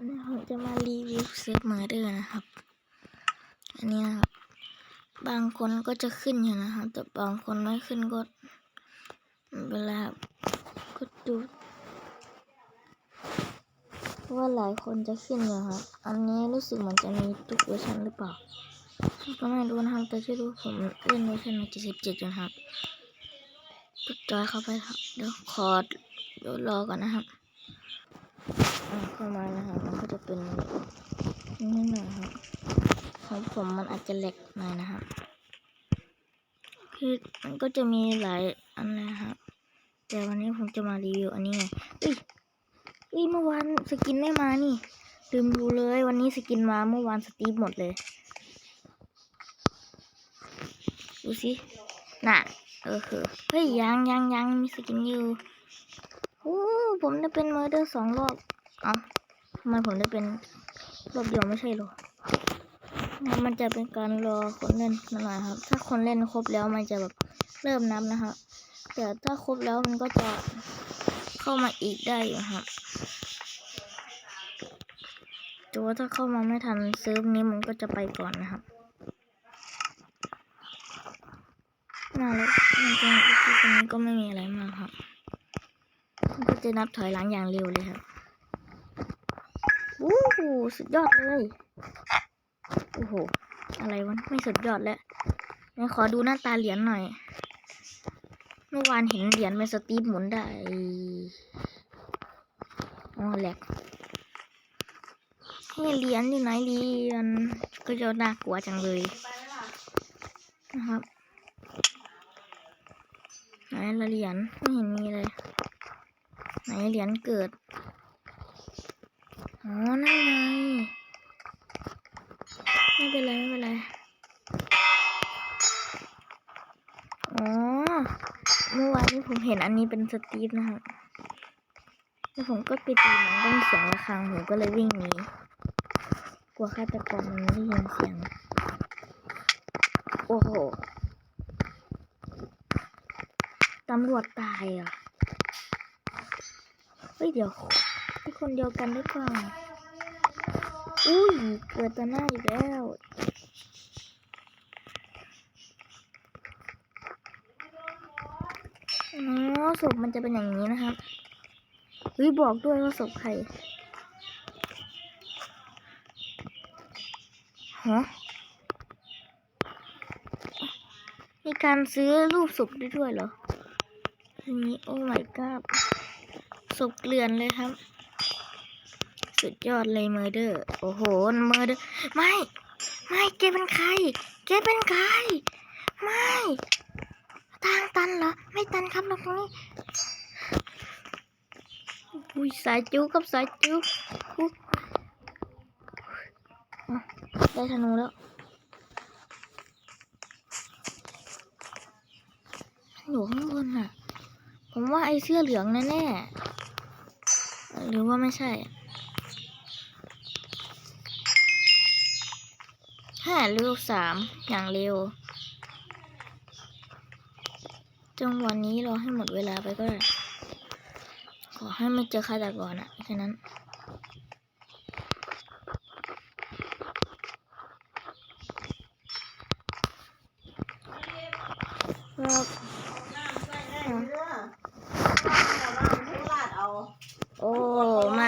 วันนี้ผมจะมารีวิวเซิร์ฟเมอร์เดอร์นะครับ อันนี้นะครับ บางคนก็จะขึ้นอยู่นะครับ แต่บางคนไม่ขึ้นก็เป็นไรครับก็ดูว่าหลายคนจะขึ้นอยู่ครับ อันนี้รู้สึกเหมือนจะมีทุกเวอร์ชันหรือเปล่า ก็ไม่รู้นะครับแต่ที่รู้ผมเล่นเวอร์ชันมา77อยู่นะครับกดจอยเข้าไปครับ เดี๋ยวขอเดี๋ยวรอก่อนนะครับ อ่าเข้ามานะครับ มันก็จะเป็นนี่หน่อยครับของผมมันอาจจะแหลกหน่อยนะครับ คือมันก็จะมีหลายอันนะครับ แต่วันนี้ผมจะมารีวิวอันนี้ไงเอ้ยเอ้ยเมื่อวานสกินไม่มานี่ลืมดูเลยวันนี้สกินมาเมื่อวานสตีฟหมดเลย ดูสิน่ะเออคือเฮ้ยยังยังยังมีสกินอยู่โอ้ผมได้เป็นเมอร์เดอร์สองรอบ เอ้าทำไมผมได้เป็นรอบเดียวไม่ใช่หรอ มันจะเป็นการรอคนเล่นหน่อยครับ ถ้าคนเล่นครบแล้วมันจะแบบเริ่มนับนะครับแต่ถ้าครบแล้วมันก็จะเข้ามาอีกได้อยู่ครับแต่ว่าถ้าเข้ามาไม่ทันเซิร์ฟนี้มันก็จะไปก่อนนะครับน่ารักจริงๆตรงนี้ก็ไม่มีอะไรมากครับ ก็จะนับถอยหลังอย่างเร็วเลยครับ วู้หูสุดยอดเลยโอ้โหอะไรวะไม่สุดยอดแล้วไหนขอดูหน้าตาเหรียญหน่อย เมื่อวานเห็นเหรียญเป็นสตีฟหมุนได้อ๋อแหลกนี่เหรียญอยู่ไหนเหรียญก็จะน่ากลัวจังเลยนะครับไหนละเหรียญไม่เห็นมีเลย ไหนเหรียญเกิด อ๋อนั่นไงไม่เป็นไร ไม่เป็นไร อ๋อ เมื่อวานนี้ผมเห็นอันนี้เป็นสตีฟนะครับแล้วผมก็ไปตีมันต้องเสียงระฆังผมก็เลยวิ่งหนีกลัวฆาตกรมันได้ยินเสียง โอ้โหตำรวจตายอะ เฮ้ย เดี๋ยว คนเดียวกันหรือเปล่าอุ้ยเกิดตาหน้าอีกแล้วอ๋อศพมันจะเป็นอย่างนี้นะครับเฮ้ยบอกด้วยว่าศพใครฮะมีการซื้อรูปศพได้ด้วยเหรอนนี้โอ้ my god ศพเกลื่อนเลยครับ สุดยอดเลยเมอร์เดอร์ โอ้โห เมอร์เดอร์ ไม่ ไม่แกเป็นใครแกเป็นใคร ไม่ทางตันเหรอ ไม่ตันครับเราตรงนี้อุ้ยสายจุกกับสายจุกอุ๊ยอะได้ธนูแล้วอยู่ข้างบนน่ะ ผมว่าไอเสื้อเหลืองแน่ๆหรือว่าไม่ใช่ หาเร็วสามอย่างเร็ว จังหวะนนี้รอให้หมดเวลาไปก็ได้ ขอให้ไม่เจอฆาตกรอะแค่นั้นรับโอ้มา